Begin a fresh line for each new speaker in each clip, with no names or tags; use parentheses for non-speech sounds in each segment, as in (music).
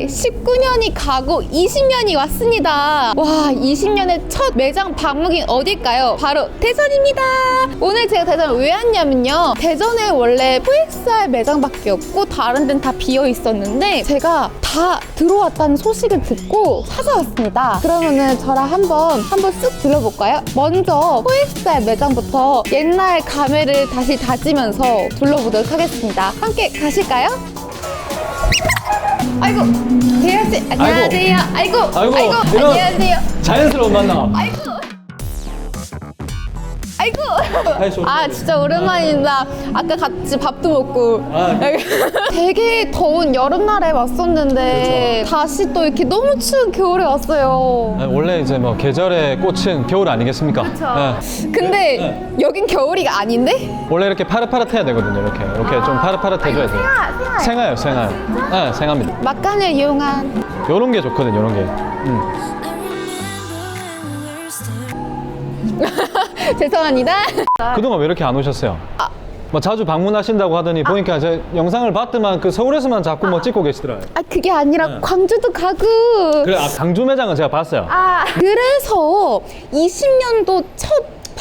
이제 19년이 가고 20년이 왔습니다. 와, 20년의 첫 매장 방문이 어딜까요? 바로 대전입니다. 오늘 제가 대전을 왜 왔냐면요. 대전에 원래 포엑스알 매장밖에 없고 다른 데는 다 비어 있었는데 제가 다 들어왔다는 소식을 듣고 찾아왔습니다. 그러면은 저랑 한번 한번 쓱 둘러볼까요? 먼저 포엑스알 매장부터 옛날 감회를 다시 다지면서 둘러보도록 하겠습니다. 함께 가실까요? 아이고, 씨, 안녕하세요. 아이고, 아이고,
아이고, 이런-
안녕하세요.
자연스러운 만남.
아이고. 아 진짜 오랜만입니다. 아까 같이 밥도 먹고.
아, (laughs)
되게 더운 여름날에 왔었는데 다시 또 이렇게 너무 추운 겨울에 왔어요.
아니, 원래 이제 뭐 계절의 꽃은 겨울 아니겠습니까? 네.
근데 여긴 겨울이가 아닌데?
원래 이렇게 파릇파릇해야 되거든요. 이렇게 이렇게 좀 파릇파릇해줘야 돼요.
생아,
생아요, 생아요. 네, 생합니다.
막간을 이용한
요런 게 좋거든요, 요런 게. 음. (laughs) (laughs) (laughs)
죄송합니다.
그동안 왜 이렇게 안 오셨어요? 뭐 자주 방문하신다고 하더니 보니까 제 영상을 봤더만 그 서울에서만 자꾸 뭐 찍고 계시더라고요.
아 그게 아니라 광주도 가고.
그래, 아, 강주 매장은 제가 봤어요.
아 그래서 20년도 첫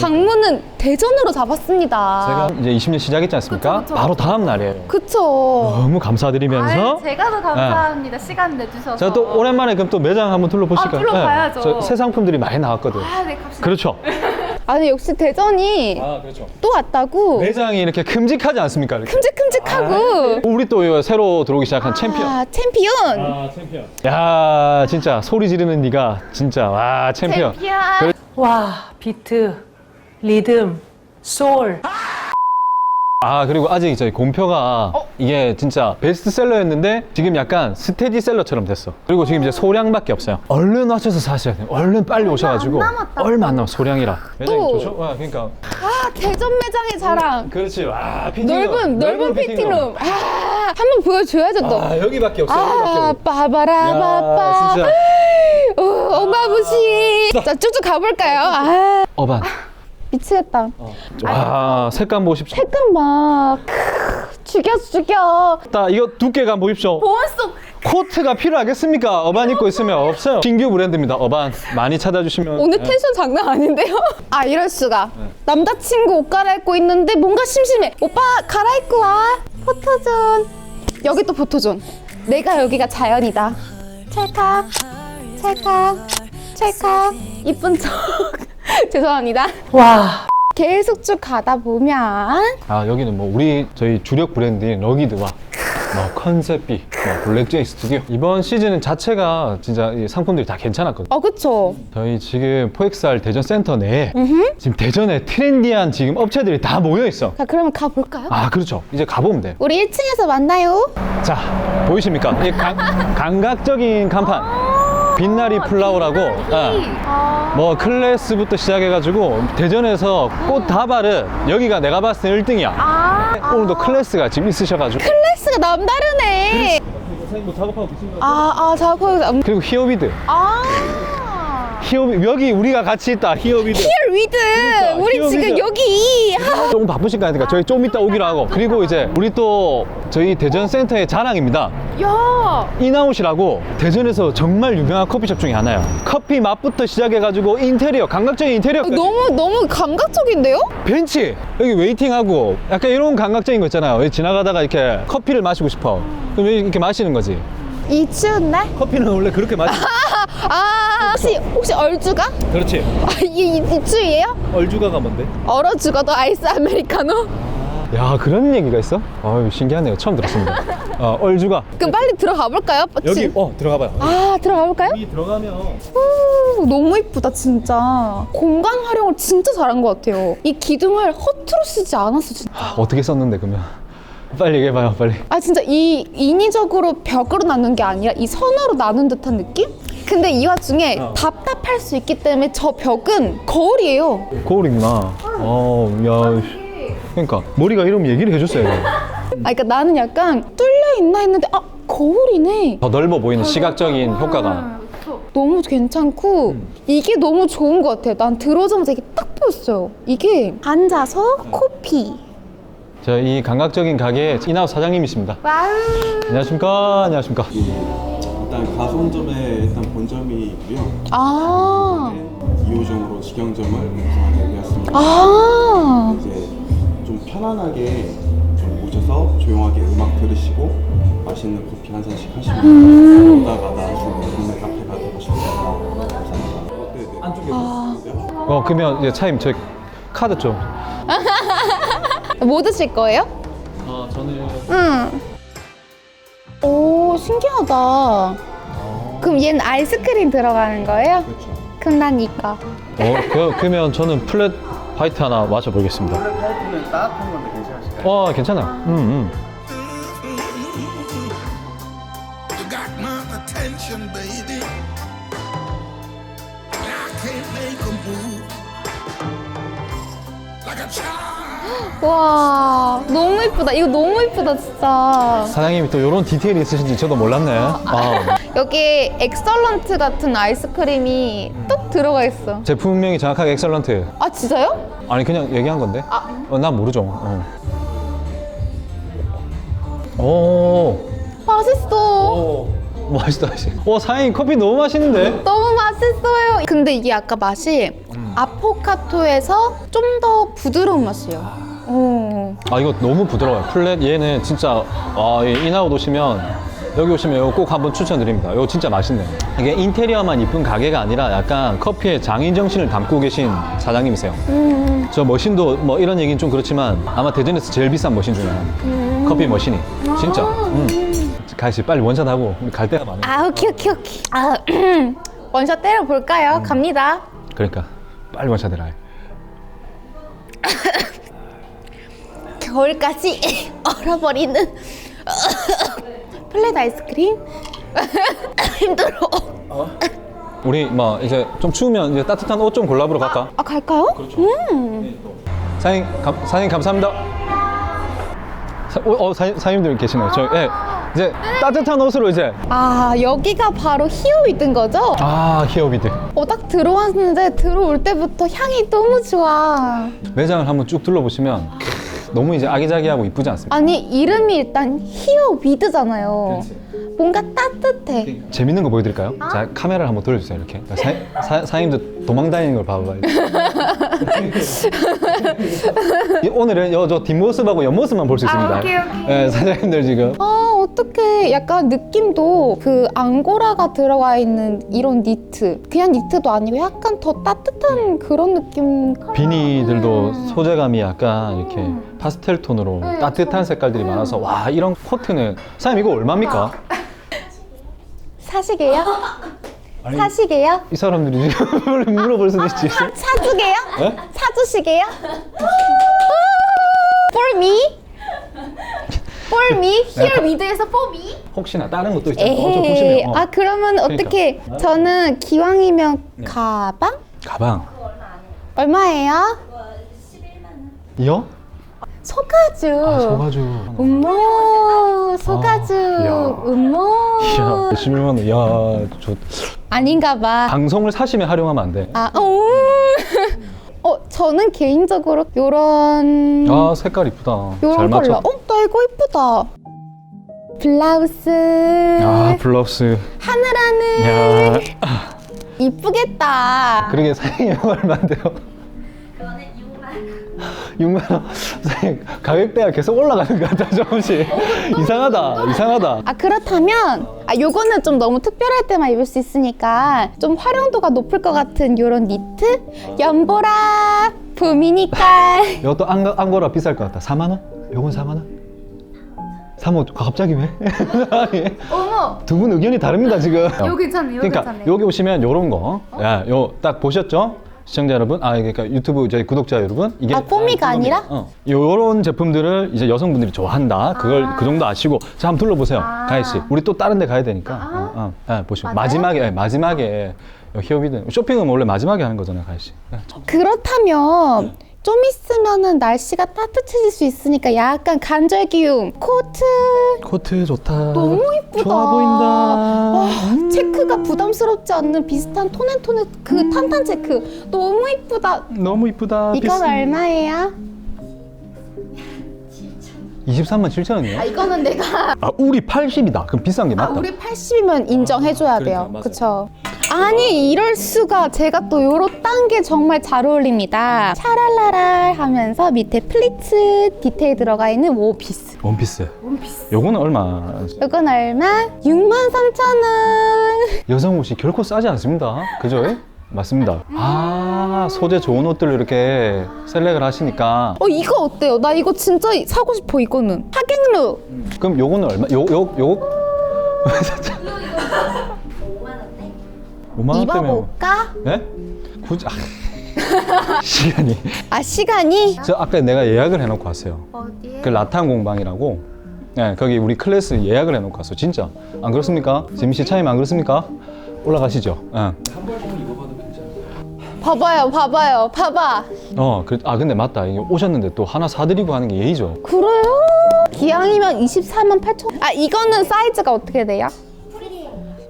방문은 대전으로 잡았습니다.
제가 이제 20년 시작했지 않습니까?
그쵸, 그쵸.
바로 다음 날이에요.
그쵸.
너무 감사드리면서
아유, 제가 더 감사합니다. 시간 내주셔서.
제가 또 오랜만에 그럼 또 매장 한번 둘러보실까요?
아, 둘러봐야죠.
저 새 상품들이 많이 나왔거든.
아, 네, 갑시다.
그렇죠. (laughs)
아니 역시 대전이
아, 그렇죠.
또 왔다고
매장이 이렇게 큼직하지 않습니까? 이렇게.
큼직큼직하고.
우리 또 이거 새로 들어오기 시작한 챔피언.
아, 챔피언.
아, 챔피언. 야, 진짜 소리 지르는 네가 진짜 와, 챔피언.
챔피언.
그래-
와, 비트, 리듬, 소울.
아, 그리고 아직 저희 곰표가
어?
이게 진짜 베스트셀러였는데 지금 약간 스테디셀러처럼 됐어. 그리고 지금 이제 소량밖에 없어요. 얼른 와셔서 사셔야 돼요. 얼른 빨리 오셔가지고.
남았다고.
얼마 안 남아, 소량이라. 매장이
또.
좋죠? 와, 그러니까.
아, 대전 매장의 자랑.
그렇지. 와, 피팅룸.
넓은 넓은 피팅룸. 아, 한번 보여줘야죠 또.
아, 여기밖에 없어. 여기밖에
아,
없어.
빠바라바빠.
야, 진짜.
오, 어마무시. 자, 쭉쭉 가볼까요? 아,
어반.
미치겠다.
와, 색감 보십시오.
색감 막 크, 죽여 죽여.
딱 이거 두께감 보십시오.
보온 속
코트가 필요하겠습니까? 어반 입고 있으면 없어요. 신규 브랜드입니다. 어반 많이 찾아주시면.
오늘
네.
텐션 장난 아닌데요? (laughs) 아 이럴 수가. 남자친구 옷 갈아입고 있는데 뭔가 심심해. 오빠 갈아입고 와. 포토존. 여기 또 포토존. 내가 여기가 자연이다. 찰칵, 찰칵, 찰칵. 이쁜 척. (laughs) 죄송합니다.
와,
계속 쭉 가다 보면
아 여기는 뭐 우리 저희 주력 브랜드인 러기드와 뭐 컨셉비, 뭐 블랙제이 스튜디오 이번 시즌은 자체가 진짜 이 상품들이 다 괜찮았거든요.
어 그쵸.
저희 지금 포엑스알 대전 센터 내에 지금 대전에 트렌디한 지금 업체들이 다 모여 있어.
자 그러면 가 볼까요?
아 그렇죠. 이제 가보면 돼.
우리 1층에서 만나요.
자 보이십니까? 이 감, (laughs) 감각적인 간판. 빛나리 플라워라고. 아. 뭐 클래스부터 시작해가지고 대전에서 꽃 다발은 여기가 내가 봤을 때 1등이야.
아
오늘도 클래스가 지금 있으셔가지고.
클래스가 남다르네.
뭐 작업하고 계신 거.
아, 아, 작업하고, 음,
그리고 히어비드.
아.
히어비 여기 우리가 같이 있다. 히어비드.
히얼 위드. 우리
히얼
지금
위드.
여기. 아,
조금 바쁘신 거 아니까 저희 좀 이따 오기로 하고 그리고 이제 우리 또 저희 대전 센터의 자랑입니다.
야.
인아웃이라고 대전에서 정말 유명한 커피숍 중에 하나요. 커피 맛부터 시작해가지고 인테리어, 감각적인 인테리어까지.
너무 너무 감각적인데요?
벤치 여기 웨이팅하고 약간 이런 감각적인 거 있잖아요. 여기 지나가다가 이렇게 커피를 마시고 싶어. 그럼 여기 이렇게 마시는 거지.
이 추운 날?
커피는 원래 그렇게 마시. (laughs)
아, 혹시 혹시 얼주가?
그렇지.
아, 이, 이, 이 추위예요?
얼주가가 뭔데?
얼어 죽어도 아이스 아메리카노?
야 그런 얘기가 있어? 아유 신기하네요. 처음 들었습니다. 어, 얼주가.
그럼 빨리 들어가 볼까요?
여기 어 들어가봐요.
아, 들어가 볼까요?
여기 들어가면
오, 너무 이쁘다 진짜. 공간 활용을 진짜 잘한 것 같아요. 이 기둥을 허투루 쓰지 않았어 진짜.
어떻게 썼는데 그러면? 빨리 얘기해봐요 빨리.
아 진짜 이 인위적으로 벽으로 나눈 게 아니라 이 선으로 나눈 듯한 느낌? 근데 이 와중에
어.
답답할 수 있기 때문에 저 벽은 거울이에요.
거울이구나. 어, 야. 그러니까 머리가 이러면 얘기를 해줬어요.
아 그러니까 나는 약간 뚫려 있나 했는데 아 거울이네.
더 넓어 보이는 시각적인 효과가.
너무 괜찮고 이게 너무 좋은 것 같아요. 난 들어오자마자 이게 딱 보였어요. 이게 앉아서 코피.
저 이 감각적인 가게의 인아웃 사장님이십니다.
와우.
안녕하십니까? 안녕하십니까?
일단 가성점에 일단 본점이고요.
아.
2호점으로 직영점을 구성하게 되었습니다.
아.
이제 좀 편안하게 좀 오셔서 조용하게 음악 들으시고 맛있는 커피 한 잔씩 하시면 오다가 나중에 동네 카페가 되고 싶습니다. 감사합니다. 네네. 안쪽에 보시고요.
어 그러면 이제 차임 저 카드 좀. (laughs)
뭐 드실 거예요?
어 저는
응. 오, 신기하다. 그럼 얘는 아이스크림 들어가는 거예요?
그렇죠.
그럼 난 이거.
어 그, 그러면 저는 플랫 화이트 하나 마셔보겠습니다.
타이트는 따뜻한 건데 괜찮으실까요?
어 괜찮아요. 음, 음.
You got my attention, baby. I can't make a move like a child.
와, 너무 이쁘다. 이거 너무 이쁘다, 진짜.
사장님이 또 이런 디테일이 있으신지 저도 몰랐네. 아, (laughs)
여기 엑설런트 같은 아이스크림이 뚝 들어가 있어.
제품명이 정확하게 엑설런트.
아, 진짜요?
아니 그냥 얘기한 건데. 어, 난 모르죠. 어. 오,
맛있어.
맛있다. 맛있다. 와 사장님 커피 너무 맛있는데.
너무 맛있어요. 근데 이게 아까 맛이 아포카토에서 좀 더 부드러운 맛이에요. 오.
아 이거 너무 부드러워요. 플랫 얘는 진짜 아, 이 인아웃 오시면 여기 오시면 이거 꼭 한번 추천드립니다. 이거 진짜 맛있네요. 이게 인테리어만 이쁜 가게가 아니라 약간 커피의 장인 정신을 담고 계신 사장님이세요. 저 머신도 뭐 이런 얘기는 좀 그렇지만 아마 대전에서 제일 비싼 머신 중에 하나. 커피 머신이 진짜. 음. 가시 빨리 원샷 하고 갈 데가 많아요.
아, 오케이, 오케이, 오케이. 아, (clears throat) 원샷 때려볼까요? 갑니다.
그러니까 빨리 원샷 해라. (laughs)
겨울까지 (laughs) 얼어버리는 플랫 아이스크림? (laughs) 힘들어.
우리 뭐 이제 좀 추우면 이제 따뜻한 옷 좀 골라보러 갈까?
아, 갈까요? 음.
사장님, 감, 사장님 감사합니다. 사, 어, 어, 사장님, 사장님들 계시네요. 저, 예. 이제 따뜻한 옷으로 이제
아, 여기가 바로 히어위드인 거죠?
아 히어비드
어, 딱 들어왔는데 들어올 때부터 향이 너무 좋아.
매장을 한번 쭉 둘러보시면 크, 너무 이제 아기자기하고 이쁘지 않습니까?
아니, 이름이 일단 히어 위드잖아요. 뭔가 따뜻해.
재밌는 거 보여드릴까요? 자 카메라를 한번 돌려주세요 이렇게 사, 사, 사장님들 도망다니는 걸 봐봐요 (laughs) 이- 오늘은 요, 저 뒷모습하고 옆모습만 볼 수 있습니다
아, 오케이, 오케이.
예, 사장님들 지금
아, 어떡해. 약간 느낌도 그 앙고라가 들어가 있는 이런 니트. 그냥 니트도 아니고 약간 더 따뜻한 그런 느낌.
비니들도 소재감이 약간 이렇게 파스텔 톤으로 따뜻한 색깔들이 많아서 와 이런 코트는 사장님 이거 얼마입니까?
사시게요? 사시게요?
이 사람들이 지금 (laughs) 물어볼 수도 있지
사주게요?
네?
사주시게요? For me? For me? Here 위드에서 for me?
혹시나 다른 것도 있잖아 어,
에헤이.
보시면 어.
아 그러면 어떻게?
그러니까.
저는 기왕이면 가방?
가방
얼마예요?
이요?
소가죽.
아 소가죽
음모 소가죽
아, 이야.
음모
이야 11만 원 이야 저
아닌가 봐.
방송을 사시면 활용하면 안 돼
아, 오. (laughs) 어, 저는 개인적으로 요런
아 색깔 이쁘다 잘
요런
맞춰.
어, 나 이거 이쁘다. 블라우스
아 블라우스
하늘하늘
야
이쁘겠다.
그러게 사장님 얼마인데요? 6만 원. 가격대가 계속 올라가는 것 같아 조금씩 (laughs) 이상하다 이상하다
아 그렇다면 아 요거는 좀 너무 특별할 때만 입을 수 있으니까 좀 활용도가 높을 것 같은 요런 니트 연보라 봄이니까 (laughs)
이것도 안, 안고라 비쌀 것 같다 4만 원? 요건 4만 원? 3호 갑자기 왜? (laughs)
어머
두 분 의견이 다릅니다 지금
요 괜찮네 요
그러니까
괜찮네
여기 오시면 요런 거, 야, 요 딱 보셨죠? 시청자 여러분, 아 그러니까 유튜브 저희 구독자 여러분, 이게
아, 뽀미가 아니라?
어, 요런 제품들을 이제 여성분들이 좋아한다. 그걸 그 정도 아시고, 자 한번 둘러보세요, 가희 씨. 우리 또 다른 데 가야 되니까, 어, 어, 아, 보시고
맞아요?
마지막에 예, 마지막에 히어비든 쇼핑은 원래 마지막에 하는 거잖아요, 가희 씨. 예,
그렇다면 좀 있으면은 날씨가 따뜻해질 수 있으니까 약간 간절 기움 코트
코트 좋다.
너무 이쁘다.
좋아 보인다.
와, 체크가 부담스럽지 않는 비슷한 톤앤톤의 그 탄탄 체크 너무 이쁘다.
너무 이쁘다.
이건 얼마예요?
23만 7천 원이요?
아 이거는 내가
아 우리 80이다. 그럼 비싼 게
아,
맞다.
우리 80이면 인정해줘야
그러니까,
돼요.
맞아요.
그쵸? 아니 이럴 수가 제가 또 요로 딴게 정말 잘 어울립니다. 샤랄라랄 하면서 밑에 플리츠 디테일 들어가 있는 원피스.
원피스.
원피스.
요거는 얼마?
이건 얼마? 63,000원.
여성 옷이 결코 싸지 않습니다. 그죠? 맞습니다. 아 소재 좋은 옷들 이렇게 셀렉을 하시니까
어 이거 어때요? 나 이거 진짜 사고 싶어 이거는. 하객룩.
그럼 요거는 얼마? 요 요 요. (laughs) 5만 원대면
입어볼까?
예? 굳이 아, (laughs) 시간이
아 시간이?
저 아까 내가 예약을 해놓고 왔어요.
어디에?
그 라탄 공방이라고. 네, 거기 우리 클래스 예약을 해놓고 왔어. 진짜 안 그렇습니까? 재민 씨 차임 안 그렇습니까? 올라가시죠. 예.
봐봐요 봐봐요 봐봐.
어, 그, 아 근데 맞다. 이게 오셨는데 또 하나 사드리고 하는 게 예의죠.
그래요? 기왕이면 24만 8천. 아 이거는 사이즈가 어떻게 돼요?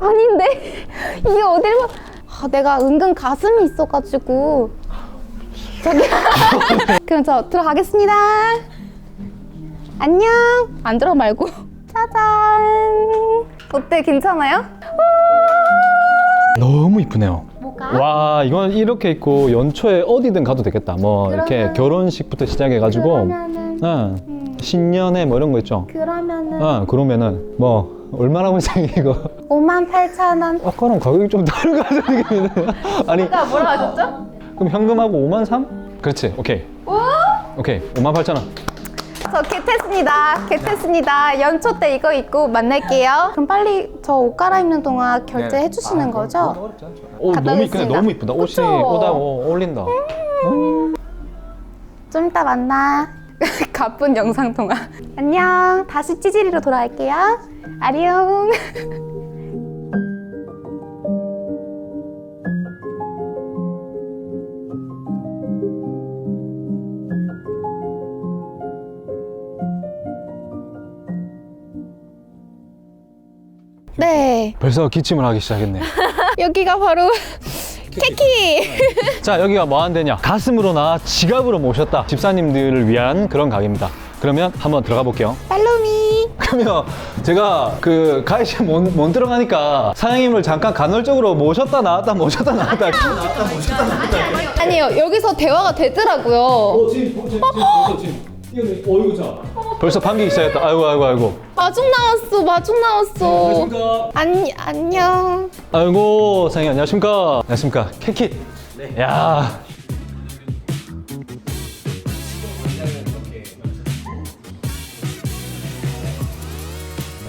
아닌데 (laughs) 이게 어딜 봐? 아, 내가 은근 가슴이 있어가지고 저기 (laughs) 그럼 저 들어가겠습니다. 안녕. 안 들어 말고 (laughs) 짜잔. 어때 괜찮아요?
너무 이쁘네요.
뭐가?
와, 이건 이렇게 입고 연초에 어디든 가도 되겠다. 뭐 이렇게
그러면은-
결혼식부터 시작해가지고,
그러면은
응, 신년회 뭐 이런 거 있죠.
그러면은
어, 그러면은 뭐 얼마나 이거?
5만 8천 원.
아까랑 가격이 좀 다른 거 같은데. 아니,
아까 뭐라 하셨죠?
그럼 현금하고 5만 3? 그렇지, 오케이. 오케이, 5만 8천 원.
저 겟했습니다. 겟했습니다. 연초 때 이거 입고 만날게요. 그럼 빨리 저 옷 갈아입는 동안 결제해 주시는 거죠?
오,
갔다
너무 이쁘네,
오겠습니다.
너무 이쁘다. 옷이
그쵸?
옷하고 어울린다.
좀 이따 만나. (laughs) 가쁜 영상 통화. 안녕. 다시 찌질이로 돌아갈게요. 아리용. (laughs) 네,
벌써 기침을 하기 시작했네. (laughs)
여기가 바로 케키.
자 여기가 뭐 하는 데냐? 가슴으로나 지갑으로 모셨다. 집사님들을 위한 그런 가게입니다. 그러면 한번 들어가 볼게요.
팔로미. (laughs)
그러면 제가 그 가이시 못, 못 들어가니까 사장님을 잠깐 간헐적으로 모셨다 나왔다 모셨다 나왔다.
아니요, 여기서 대화가 되더라고요.
벌써 반기기 시작했다. 아이고 아이고 아이고.
마중 나왔어, 마중 나왔어. 안, 안녕.
아이고 사장님 안녕하십니까. 안녕하십니까. 캐킷 네. 야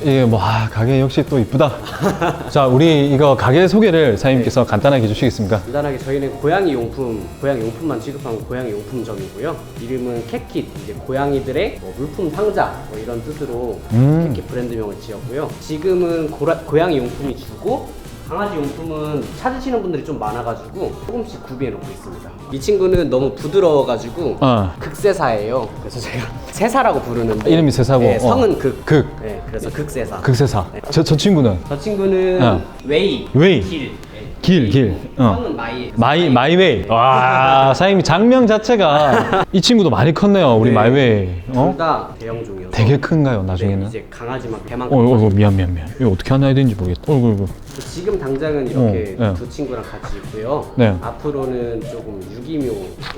이게 뭐 아, 가게 역시 또 이쁘다 (laughs) 자 우리 이거 가게 소개를 사장님께서 간단하게 해주시겠습니까
간단하게 저희는 고양이 용품, 고양이 용품만 취급하는 고양이 용품점이고요. 이름은 캣킷, 이제 고양이들의 뭐 물품 상자 뭐 이런 뜻으로
음.
캣킷 브랜드명을 지었고요. 지금은 고라, 고양이 용품이 주고 강아지 용품은 찾으시는 분들이 좀 많아가지고 조금씩 구비해 놓고 있습니다. 이 친구는 너무 부드러워가지고
어.
극세사예요. 그래서 제가 세사라고 부르는데
이름이 세사고,
네,
어.
성은 극.
극.
네, 그래서 극세사.
극세사 저, 저 친구는
저 친구는
어.
웨이.
웨이.
길. 네.
길, 길. 어.
성은 마이.
마이 마이웨이. 와 사장님 장명 자체가 (laughs) 이 친구도 많이 컸네요. 우리
네.
마이웨이. 어?
둘다 대형종이어서
되게 큰가요
네,
나중에는?
이제 강아지만
어,
배만큼
어, 어,
커지고.
미안 미안 미안. 이거 어떻게 하나 해야 되는지 모르겠다. 어이구 어이구.
지금 당장은 이렇게
어, 네.
두 친구랑 같이 있고요
네.
앞으로는 조금 유기묘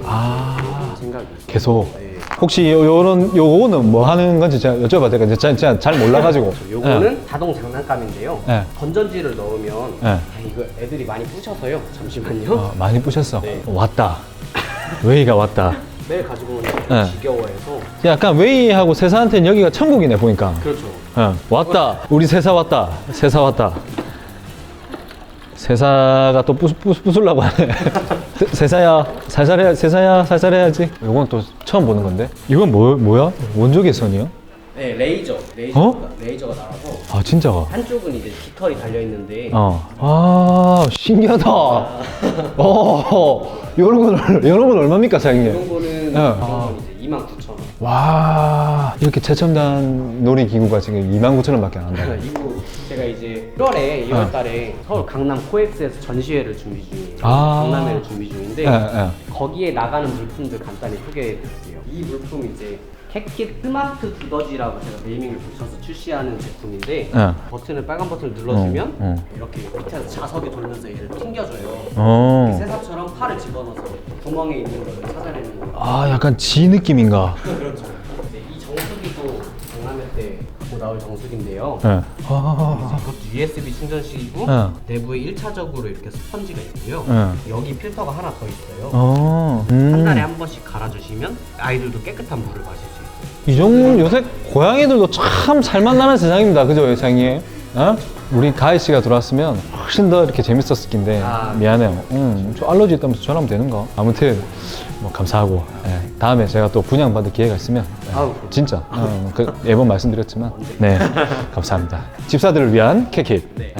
아.
생각이 있어요
계속.
네.
혹시 요, 요런 요거는 뭐 하는 건지 제가 여쭤봐도 될까요? 제가 진짜 잘 몰라가지고.
요거는 자동 장난감인데요
네.
건전지를 넣으면
네.
아, 이거 애들이 많이 부셔서요 잠시만요
어, 많이 부셨어.
네.
왔다. 웨이가 왔다.
매일 가지고 오는
네.
게 지겨워해서
약간 웨이하고 세사한테는 여기가 천국이네 보니까.
그렇죠
어, 왔다. 우리 세사 왔다. 세사 왔다. 세사가 또 부수, 부수, 부술라고 하네. 세- (laughs) 세사야, 살살 해야, 세사야, 살살 해야지. 이건 또 처음 보는 건데. 이건 뭐, 뭐야? 원조 개선이요?
네 레이저 레이저가,
어?
레이저가 나와서
아, 진짜가.
한쪽은 이제 깃털이 달려 있는데
어. 아, 신기하다. 어, 이런 건, 이런 건 얼마입니까, 사장님?
이런 거는
네.
이런 건 이제 29,000원
와, 이렇게 최첨단 놀이기구가 지금 29,000원밖에 안 한다. (laughs)
이거 제가 이제 1월에 2월 달에 서울 강남 코엑스에서 전시회를 준비 중이에요.
아.
강남회를 준비 중인데
예, 예.
거기에 나가는 물품들 간단히 소개해 드릴게요. 이 물품 이제 캣킷 스마트 두더지라고 제가 네이밍을 붙여서 출시하는 제품인데
네.
버튼을 빨간 버튼을 눌러주면
어, 어.
이렇게 밑에서 자석이 돌면서 얘를 튕겨줘요.
어.
세사처럼 팔을 집어넣어서 구멍에 있는 걸 찾아내는 거예요.
아, 약간 지 느낌인가? (laughs)
그렇죠. 네, 이 정수기도 박람회 때 갖고 나올 정수기인데요.
네. 아,
이것도 USB 충전식이고
네.
내부에 1차적으로 이렇게 스펀지가 있고요.
네.
여기 필터가 하나 더 있어요.
어. 음.
한 달에 한 번씩 갈아주시면 아이들도 깨끗한 물을 마실 수 있어요.
이 정도 요새 고양이들도 참 잘 만나는 세상입니다. 그죠, 회장님? 어? 우리 가희 씨가 들어왔으면 훨씬 더 이렇게 재밌었을 텐데
아,
미안해요. 음, 저 알러지 있다면서 전화하면 되는가? 아무튼 뭐 감사하고 예, 다음에 제가 또 분양 받을 기회가 있으면 예,
아우, 그럼요.
진짜 어, 그 매번 말씀드렸지만 (laughs) 네 감사합니다. 집사들을 위한 캐킷.
네.